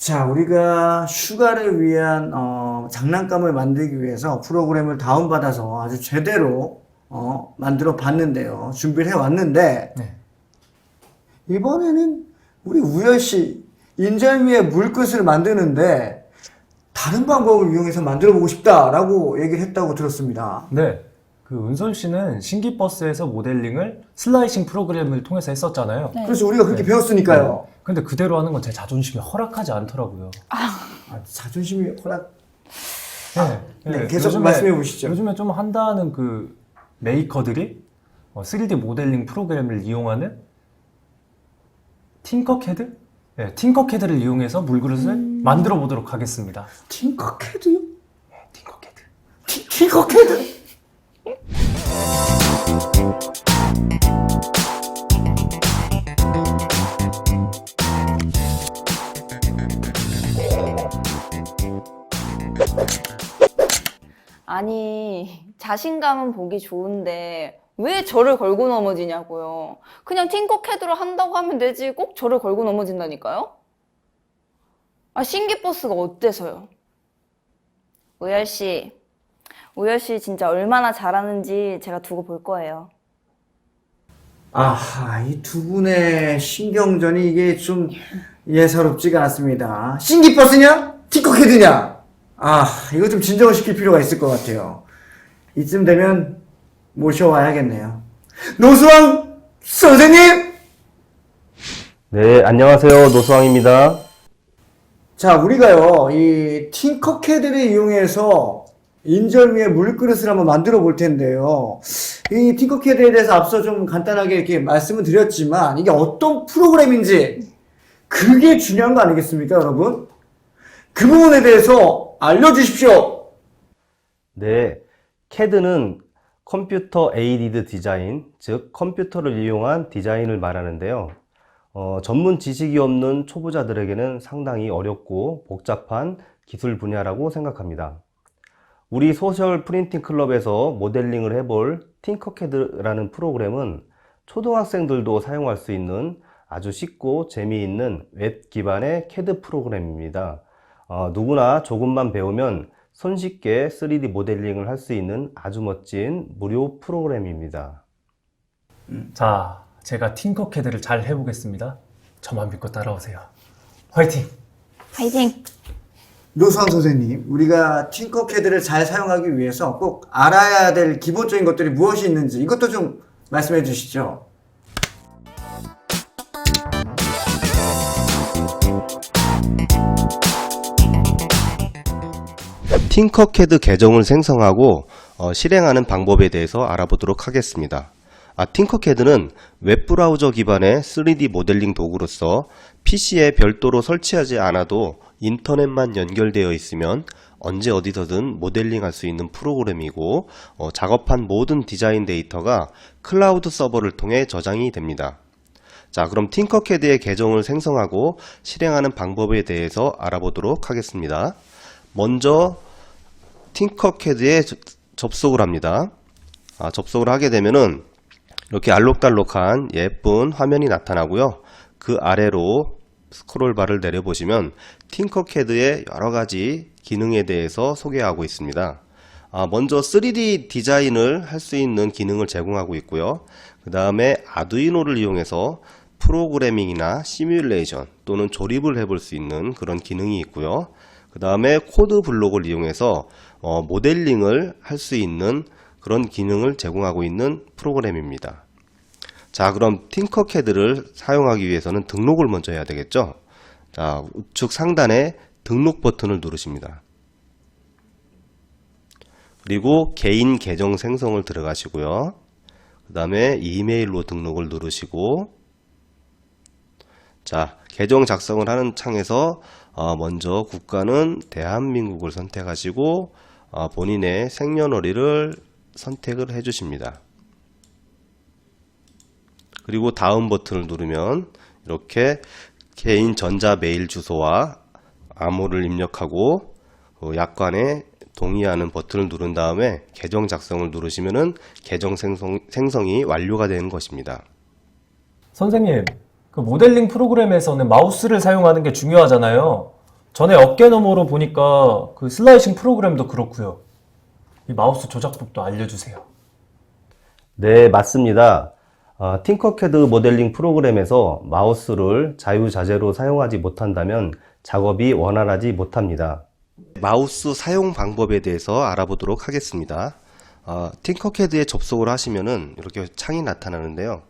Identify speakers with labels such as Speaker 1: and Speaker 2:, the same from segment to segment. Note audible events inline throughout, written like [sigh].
Speaker 1: 자, 우리가 휴가를 위한 어, 장난감을 만들기 위해서 프로그램을 다운받아서 아주 제대로 어, 만들어 봤는데요. 준비를 해 왔는데
Speaker 2: 네.
Speaker 1: 이번에는 우리 우열 씨 인절미의 물끝을 만드는데 다른 방법을 이용해서 만들어 보고 싶다라고 얘기를 했다고 들었습니다.
Speaker 2: 네. 그 은솔 씨는 신기 버스에서 모델링을 슬라이싱 프로그램을 통해서 했었잖아요.
Speaker 3: 네.
Speaker 1: 그래서 우리가 그렇게 배웠으니까요.
Speaker 2: 근데 그대로 하는 건 제 자존심이 허락하지 않더라고요.
Speaker 1: 아, 자존심이 허락.
Speaker 2: 네.
Speaker 1: 네, 계속
Speaker 2: 요즘에-
Speaker 1: 말씀해 보시죠.
Speaker 2: 요즘에 좀 한다는 그 메이커들이 어, 3D 모델링 프로그램을 이용하는 팅커캐드? 네, 팅커캐드를 이용해서 물그릇을 만들어 보도록 하겠습니다.
Speaker 1: 팅커캐드요?
Speaker 2: 네, 팅커캐드.
Speaker 1: 티- 팅커캐드?
Speaker 3: 아니, 자신감은 보기 좋은데 왜 저를 걸고 넘어지냐고요. 그냥 팅커캐드로 한다고 하면 되지 꼭 저를 걸고 넘어진다니까요? 아, 신기버스가 어때서요? 우열 씨, 우열 씨 진짜 얼마나 잘하는지 제가 두고 볼 거예요.
Speaker 1: 아하, 이두 분의 신경전이 이게 좀 예사롭지가 않습니다. 신기버스냐? 팅커캐드냐? 아, 이거 좀 진정을 시킬 필요가 있을 것 같아요. 이쯤 되면 모셔와야겠네요. 노수왕 선생님!
Speaker 4: 네, 안녕하세요. 노수왕입니다.
Speaker 1: 자, 우리가요, 이 팅커캐드를 이용해서 인절미의 물그릇을 한번 만들어 볼 텐데요. 이 팅커캐드에 대해서 앞서 좀 간단하게 이렇게 말씀을 드렸지만, 이게 어떤 프로그램인지, 그게 중요한 거 아니겠습니까, 여러분? 그 부분에 대해서 알려주십시오!
Speaker 4: 네, CAD는 컴퓨터 에이디드 디자인, 즉 컴퓨터를 이용한 디자인을 말하는데요. 어, 전문 지식이 없는 초보자들에게는 상당히 어렵고 복잡한 기술 분야라고 생각합니다. 우리 소셜 프린팅 클럽에서 모델링을 해볼 팅커캐드라는 프로그램은 초등학생들도 사용할 수 있는 아주 쉽고 재미있는 웹 기반의 CAD 프로그램입니다. 어, 누구나 조금만 배우면 손쉽게 3D 모델링을 할 수 있는 아주 멋진 무료 프로그램입니다.
Speaker 2: 자, 제가 팅커캐드를 잘 해보겠습니다. 저만 믿고 따라오세요. 화이팅!
Speaker 3: 파이팅!
Speaker 1: 노수왕 선생님, 우리가 팅커캐드를 잘 사용하기 위해서 꼭 알아야 될 기본적인 것들이 무엇이 있는지, 이것도 좀 말씀해 주시죠.
Speaker 4: 팅커캐드 계정을 생성하고 어, 실행하는 방법에 대해서 알아보도록 하겠습니다. 아, 팅커캐드는 웹브라우저 기반의 3D 모델링 도구로서 PC에 별도로 설치하지 않아도 인터넷만 연결되어 있으면 언제 어디서든 모델링 할 수 있는 프로그램이고 어, 작업한 모든 디자인 데이터가 클라우드 서버를 통해 저장이 됩니다. 자, 그럼 팅커캐드의 계정을 생성하고 실행하는 방법에 대해서 알아보도록 하겠습니다. 먼저 팅커캐드에 저- 접속을 합니다. 아, 접속을 하게 되면은 이렇게 알록달록한 예쁜 화면이 나타나고요. 그 아래로 스크롤바를 내려보시면 팅커캐드의 여러 가지 기능에 대해서 소개하고 있습니다. 아, 먼저 3D 디자인을 할 수 있는 기능을 제공하고 있고요. 그 다음에 아두이노를 이용해서 프로그래밍이나 시뮬레이션 또는 조립을 해볼 수 있는 그런 기능이 있고요. 그 다음에 코드 블록을 이용해서 어, 모델링을 할 수 있는 그런 기능을 제공하고 있는 프로그램입니다. 자, 그럼 팅커캐드를 사용하기 위해서는 등록을 먼저 해야 되겠죠? 자, 우측 상단에 등록 버튼을 누르십니다. 그리고 개인 계정 생성을 들어가시고요. 그 다음에 이메일로 등록을 누르시고 자, 계정 작성을 하는 창에서 어, 먼저 국가는 대한민국을 선택하시고 어, 본인의 생년월일을 선택을 해 주십니다. 그리고 다음 버튼을 누르면 이렇게 개인 전자 메일 주소와 암호를 입력하고 어, 약관에 동의하는 버튼을 누른 다음에 계정 작성을 누르시면은 계정 생성, 생성이 완료가 되는 것입니다.
Speaker 2: 선생님, 그 모델링 프로그램에서는 마우스를 사용하는 게 중요하잖아요. 전에 어깨 너머로 보니까 그 슬라이싱 프로그램도 그렇고요. 이 마우스 조작법도 알려주세요.
Speaker 4: 네, 맞습니다. 어, 팅커캐드 모델링 프로그램에서 마우스를 자유자재로 사용하지 못한다면 작업이 원활하지 못합니다. 마우스 사용 방법에 대해서 알아보도록 하겠습니다. 어, 팅커캐드에 접속을 하시면은 이렇게 창이 나타나는데요.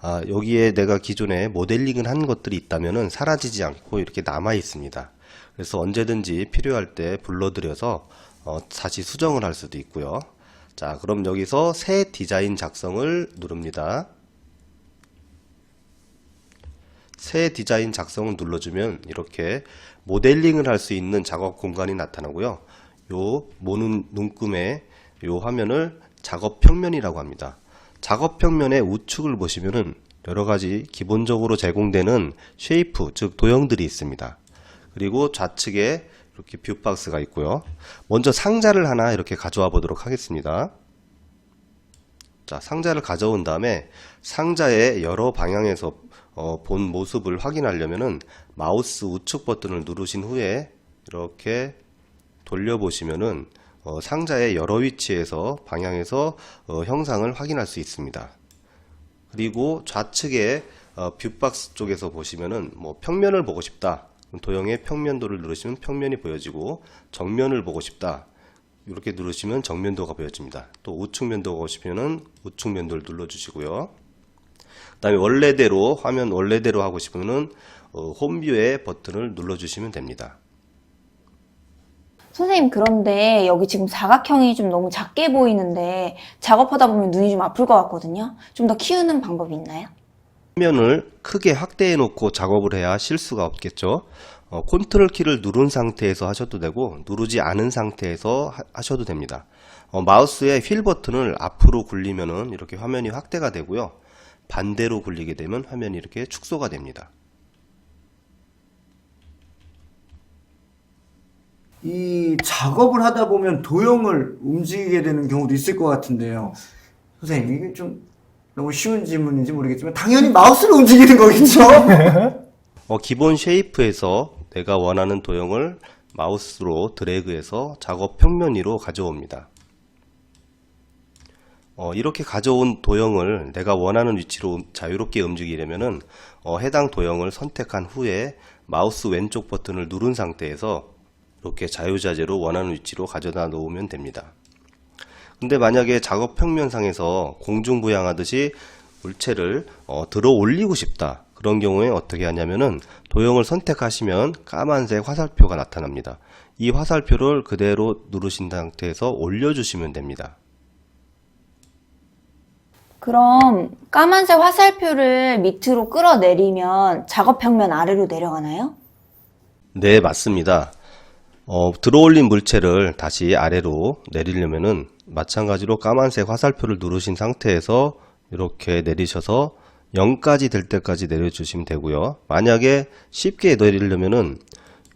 Speaker 4: 아, 여기에 내가 기존에 모델링을 한 것들이 있다면은 사라지지 않고 이렇게 남아 있습니다. 그래서 언제든지 필요할 때 불러들여서 어, 다시 수정을 할 수도 있고요. 자, 그럼 여기서 새 디자인 작성을 누릅니다. 새 디자인 작성을 눌러주면 이렇게 모델링을 할 수 있는 작업 공간이 나타나고요. 요 모는 눈금의 요 화면을 작업 평면이라고 합니다. 작업 평면의 우측을 보시면은 여러 가지 기본적으로 제공되는 쉐이프, 즉 도형들이 있습니다. 그리고 좌측에 이렇게 뷰박스가 있고요. 먼저 상자를 하나 이렇게 가져와 보도록 하겠습니다. 자, 상자를 가져온 다음에 상자의 여러 방향에서 어, 본 모습을 확인하려면은 마우스 우측 버튼을 누르신 후에 이렇게 돌려보시면은 어, 상자의 여러 위치에서 방향에서 어, 형상을 확인할 수 있습니다. 그리고 좌측에 어, 뷰박스 쪽에서 보시면은 뭐 평면을 보고 싶다. 도형의 평면도를 누르시면 평면이 보여지고 정면을 보고 싶다. 이렇게 누르시면 정면도가 보여집니다. 또 우측면도가 오시면은 우측면도를 눌러주시고요. 그 다음에 원래대로 화면 원래대로 하고 싶으면은 어, 홈뷰의 버튼을 눌러주시면 됩니다.
Speaker 3: 선생님, 그런데 여기 지금 사각형이 좀 너무 작게 보이는데 작업하다 보면 눈이 좀 아플 것 같거든요. 좀 더 키우는 방법이 있나요?
Speaker 4: 화면을 크게 확대해 놓고 작업을 해야 실수가 없겠죠. 어, 컨트롤 키를 누른 상태에서 하셔도 되고 누르지 않은 상태에서 하, 하셔도 됩니다. 어, 마우스의 휠 버튼을 앞으로 굴리면은 이렇게 화면이 확대가 되고요. 반대로 굴리게 되면 화면이 이렇게 축소가 됩니다.
Speaker 1: 이 작업을 하다 보면 도형을 움직이게 되는 경우도 있을 것 같은데요. 선생님, 이게 좀 너무 쉬운 질문인지 모르겠지만, 당연히 마우스를 움직이는 거겠죠?
Speaker 4: 어, 기본 쉐이프에서 내가 원하는 도형을 마우스로 드래그해서 작업 평면 위로 가져옵니다. 어, 이렇게 가져온 도형을 내가 원하는 위치로 자유롭게 움직이려면은 어, 해당 도형을 선택한 후에 마우스 왼쪽 버튼을 누른 상태에서 이렇게 자유자재로 원하는 위치로 가져다 놓으면 됩니다. 근데 만약에 작업 평면상에서 공중부양하듯이 물체를 어, 들어 올리고 싶다. 그런 경우에 어떻게 하냐면은 도형을 선택하시면 까만색 화살표가 나타납니다. 이 화살표를 그대로 누르신 상태에서 올려주시면 됩니다.
Speaker 3: 그럼 까만색 화살표를 밑으로 끌어내리면 작업 평면 아래로 내려가나요?
Speaker 4: 네, 맞습니다. 어, 들어올린 물체를 다시 아래로 내리려면은 마찬가지로 까만색 화살표를 누르신 상태에서 이렇게 내리셔서 0까지 될 때까지 내려주시면 되고요. 만약에 쉽게 내리려면은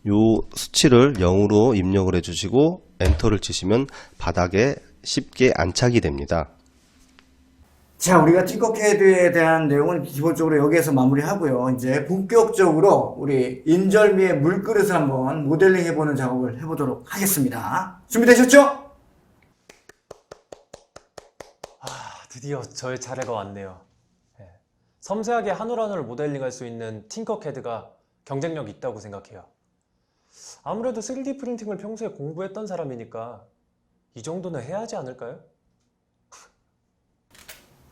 Speaker 4: 요 수치를 0으로 입력을 해주시고 엔터를 치시면 바닥에 쉽게 안착이 됩니다.
Speaker 1: 자, 우리가 팅커캐드에 대한 내용은 기본적으로 여기에서 마무리하고요. 이제 본격적으로 우리 인절미의 물그릇을 한번 모델링 해보는 작업을 해보도록 하겠습니다. 준비되셨죠?
Speaker 2: 아, 드디어 저의 차례가 왔네요. 예. 섬세하게 한올한올 모델링할 수 있는 팅커캐드가 경쟁력 있다고 생각해요. 아무래도 3D 프린팅을 평소에 공부했던 사람이니까 이 정도는 해야 하지 않을까요?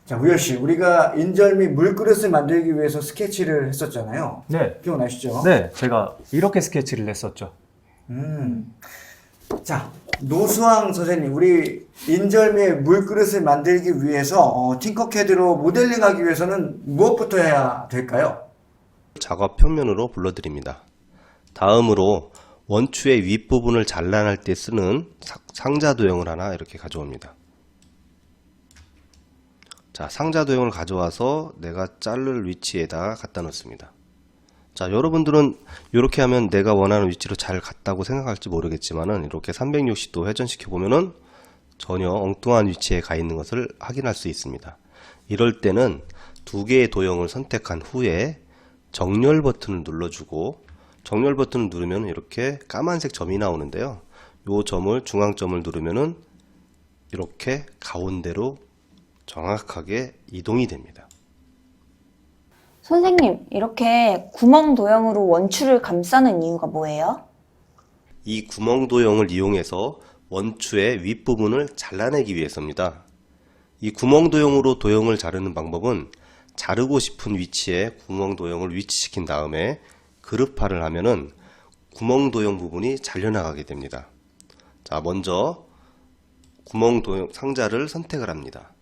Speaker 1: 자, 우열 씨, 우리가 인절미 물그릇을 만들기 위해서 스케치를 했었잖아요.
Speaker 2: 네.
Speaker 1: 기억나시죠?
Speaker 2: 네, 제가 이렇게 스케치를 했었죠.
Speaker 1: 음. 자, 노수왕 선생님, 우리 인절미의 물그릇을 만들기 위해서 어, 팅커캐드로 모델링하기 위해서는 무엇부터 해야 될까요?
Speaker 4: 작업 평면으로 불러드립니다. 다음으로 원추의 윗부분을 잘라낼 때 쓰는 사- 상자 도형을 하나 이렇게 가져옵니다. 자, 상자 도형을 가져와서 내가 자를 위치에다 갖다 놓습니다. 자, 여러분들은 이렇게 하면 내가 원하는 위치로 잘 갔다고 생각할지 모르겠지만은 이렇게 360도 회전시켜 보면은 전혀 엉뚱한 위치에 가 있는 것을 확인할 수 있습니다. 이럴 때는 두 개의 도형을 선택한 후에 정렬 버튼을 눌러주고 정렬 버튼을 누르면 이렇게 까만색 점이 나오는데요. 이 점을 중앙점을 누르면은 이렇게 가운데로 정확하게 이동이 됩니다.
Speaker 3: 선생님, 이렇게 구멍 도형으로 원추를 감싸는 이유가 뭐예요?
Speaker 4: 이 구멍 도형을 이용해서 원추의 윗부분을 잘라내기 위해서입니다. 이 구멍 도형으로 도형을 자르는 방법은 자르고 싶은 위치에 구멍 도형을 위치시킨 다음에 그룹화를 하면은 구멍 도형 부분이 잘려나가게 됩니다. 자, 먼저 구멍 도형 상자를 선택을 합니다.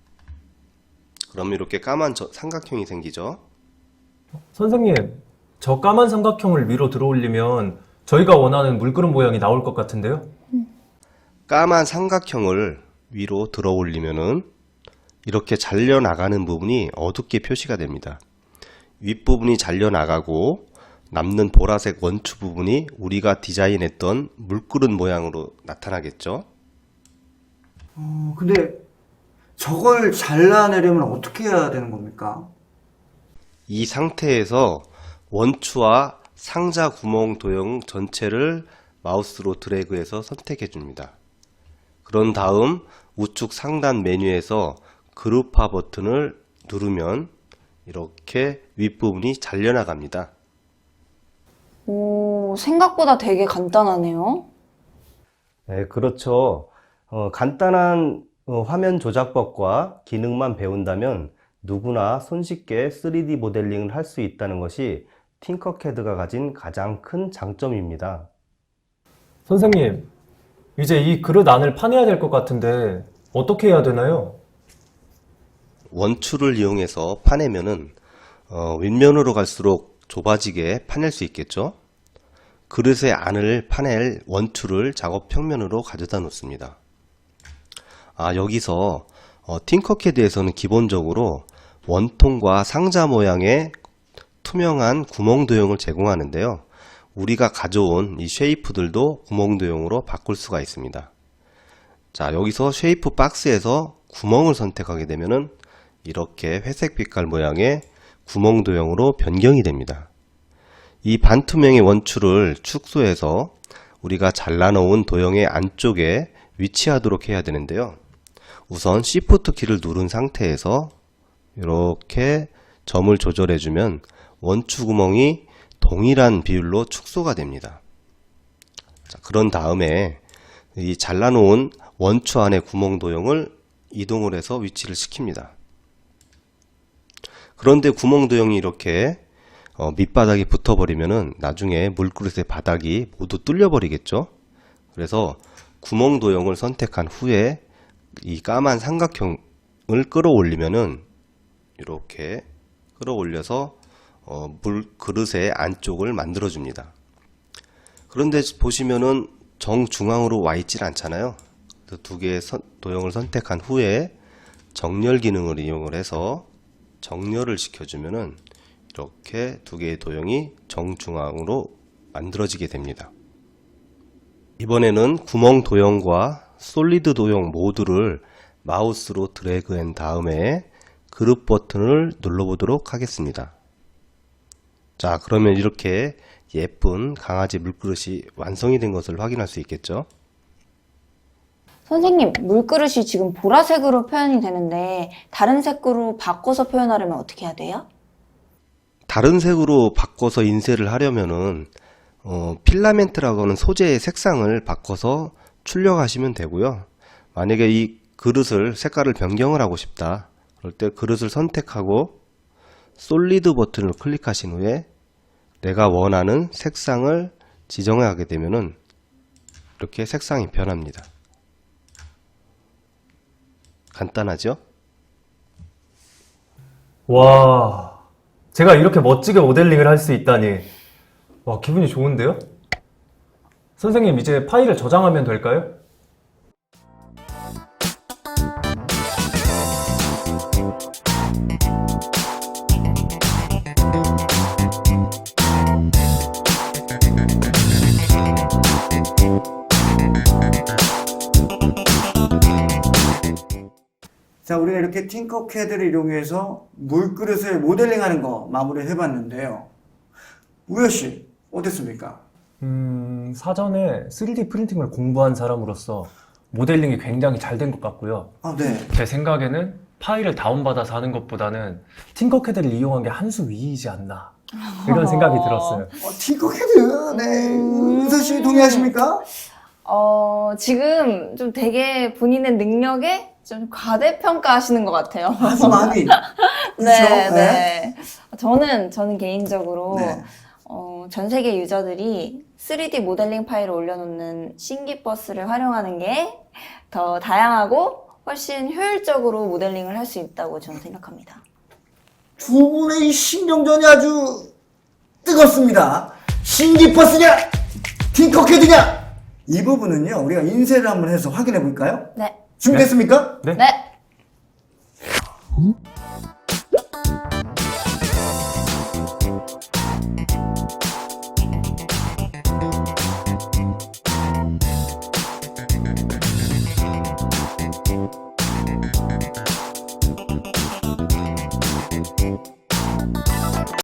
Speaker 4: 그럼 이렇게 까만 저- 삼각형이 생기죠.
Speaker 2: 선생님, 저 까만 삼각형을 위로 들어올리면 저희가 원하는 물그릇 모양이 나올 것 같은데요?
Speaker 4: 까만 삼각형을 위로 들어 올리면은 이렇게 잘려 나가는 부분이 어둡게 표시가 됩니다. 윗부분이 잘려 나가고 남는 보라색 원추 부분이 우리가 디자인했던 물그릇 모양으로 나타나겠죠.
Speaker 1: 어, 근데 저걸 잘라내려면 어떻게 해야 되는 겁니까?
Speaker 4: 이 상태에서 원추와 상자 구멍 도형 전체를 마우스로 드래그해서 선택해 줍니다. 그런 다음 우측 상단 메뉴에서 그룹화 버튼을 누르면 이렇게 윗부분이 잘려나갑니다.
Speaker 3: 오, 생각보다 되게 간단하네요.
Speaker 5: 네, 그렇죠. 어, 간단한 어, 화면 조작법과 기능만 배운다면 누구나 손쉽게 3D 모델링을 할 수 있다는 것이 팅커캐드가 가진 가장 큰 장점입니다.
Speaker 2: 선생님, 이제 이 그릇 안을 파내야 될 것 같은데 어떻게 해야 되나요?
Speaker 4: 원추를 이용해서 파내면은 어, 윗면으로 갈수록 좁아지게 파낼 수 있겠죠. 그릇의 안을 파낼 원추를 작업 평면으로 가져다 놓습니다. 아 여기서 어, 팅커캐드에서는 기본적으로 원통과 상자 모양의 투명한 구멍 도형을 제공하는데요. 우리가 가져온 이 쉐이프들도 구멍 도형으로 바꿀 수가 있습니다. 자 여기서 쉐이프 박스에서 구멍을 선택하게 되면은 이렇게 회색 빛깔 모양의 구멍 도형으로 변경이 됩니다. 이 반투명의 원추를 축소해서 우리가 잘라놓은 도형의 안쪽에 위치하도록 해야 되는데요. 우선 Shift 키를 누른 상태에서 이렇게 점을 조절해주면 원추 구멍이 동일한 비율로 축소가 됩니다. 자, 그런 다음에 이 잘라놓은 원추 안의 구멍 도형을 이동을 해서 위치를 시킵니다. 그런데 구멍 도형이 이렇게 어, 밑바닥에 붙어버리면은 나중에 물그릇의 바닥이 모두 뚫려버리겠죠. 그래서 구멍 도형을 선택한 후에 이 까만 삼각형을 끌어올리면은 이렇게 끌어올려서 어, 물 그릇의 안쪽을 만들어 줍니다. 그런데 보시면은 정중앙으로 와 있질 않잖아요. 두 개의 선- 도형을 선택한 후에 정렬 기능을 이용을 해서 정렬을 시켜주면은 이렇게 두 개의 도형이 정중앙으로 만들어지게 됩니다. 이번에는 구멍 도형과 솔리드 도형 모두를 마우스로 드래그한 다음에 그룹 버튼을 눌러보도록 하겠습니다. 자, 그러면 이렇게 예쁜 강아지 물그릇이 완성이 된 것을 확인할 수 있겠죠?
Speaker 3: 선생님, 물그릇이 지금 보라색으로 표현이 되는데 다른 색으로 바꿔서 표현하려면 어떻게 해야 돼요?
Speaker 4: 다른 색으로 바꿔서 인쇄를 하려면은 어, 필라멘트라고 하는 소재의 색상을 바꿔서 출력하시면 되고요. 만약에 이 그릇을 색깔을 변경을 하고 싶다. 그럴 때 그릇을 선택하고 솔리드 버튼을 클릭하신 후에 내가 원하는 색상을 지정하게 되면은 이렇게 색상이 변합니다. 간단하죠?
Speaker 2: 와, 제가 이렇게 멋지게 모델링을 할 수 있다니. 와, 기분이 좋은데요? 선생님, 이제 파일을 저장하면 될까요?
Speaker 1: 자, 우리가 이렇게 팅커캐드를 이용해서 물그릇을 모델링하는 거 마무리 해봤는데요. 우여 씨, 어땠습니까?
Speaker 2: 음, 사전에 3D 프린팅을 공부한 사람으로서 모델링이 굉장히 잘 된 것 같고요.
Speaker 1: 아, 네.
Speaker 2: 제 생각에는 파일을 다운받아서 하는 것보다는 팅커캐드를 이용한 게 한 수 위이지 않나. 이런 [laughs] 생각이 들었어요.
Speaker 1: 어, 팅커캐드, 네. 은서 씨 동의하십니까?
Speaker 3: 어, 지금 좀 되게 본인의 능력에 좀 과대평가하시는 것 같아요.
Speaker 1: 많이. 그렇죠? [laughs]
Speaker 3: 네, 네. 저는, 저는 개인적으로,
Speaker 1: 네.
Speaker 3: 어, 전 세계 유저들이 3D 모델링 파일을 올려놓는 신기 버스를 활용하는 게 더 다양하고 훨씬 효율적으로 모델링을 할 수 있다고 저는 생각합니다.
Speaker 1: 두 분의 이 신경전이 아주 뜨겁습니다. 신기퍼스냐? 팅커캐드냐? 이 부분은요, 우리가 인쇄를 한번 해서 확인해 볼까요?
Speaker 3: 네.
Speaker 1: 준비됐습니까?
Speaker 2: 네?
Speaker 3: 네.